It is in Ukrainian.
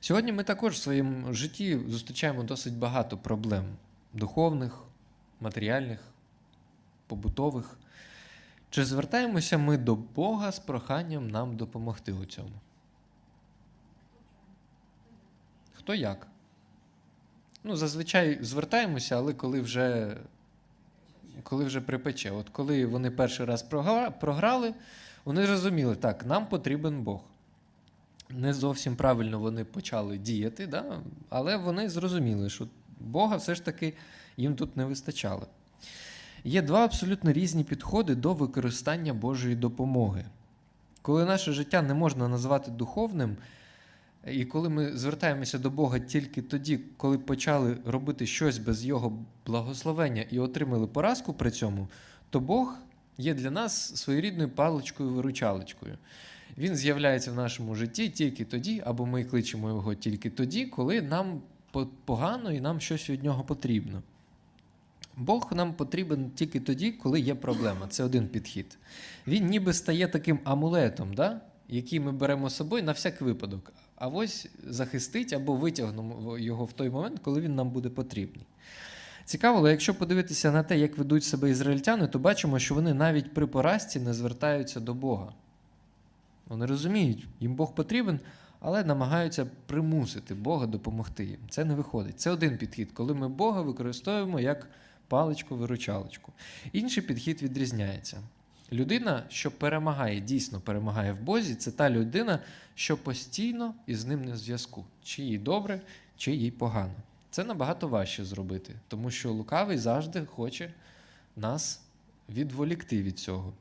Сьогодні ми також в своєму житті зустрічаємо досить багато проблем духовних, матеріальних, побутових. Чи звертаємося ми до Бога з проханням нам допомогти у цьому? Хто як? Ну, зазвичай звертаємося, але коли вже, коли вже припече. От коли вони перший раз програли, вони зрозуміли, так, нам потрібен Бог. Не зовсім правильно вони почали діяти, да? але вони зрозуміли, що Бога все ж таки їм тут не вистачало. Є два абсолютно різні підходи до використання Божої допомоги. Коли наше життя не можна назвати духовним, і коли ми звертаємося до Бога тільки тоді, коли почали робити щось без Його благословення і отримали поразку при цьому, то Бог є для нас своєрідною паличкою-виручалочкою. Він з'являється в нашому житті тільки тоді, або ми кличемо його тільки тоді, коли нам погано і нам щось від нього потрібно. Бог нам потрібен тільки тоді, коли є проблема. Це один підхід. Він ніби стає таким амулетом, да? який ми беремо з собою на всяк випадок. А ось захистить або витягнемо його в той момент, коли він нам буде потрібний. Цікаво, але якщо подивитися на те, як ведуть себе ізраїльтяни, то бачимо, що вони навіть при поразці не звертаються до Бога. Вони розуміють, їм Бог потрібен, але намагаються примусити Бога допомогти їм. Це не виходить. Це один підхід, коли ми Бога використовуємо як паличку-виручалочку. Інший підхід відрізняється. Людина, що перемагає, дійсно перемагає в Бозі, це та людина, що постійно із ним не в зв'язку, чи їй добре, чи їй погано. Це набагато важче зробити, тому що лукавий завжди хоче нас відволікти від цього.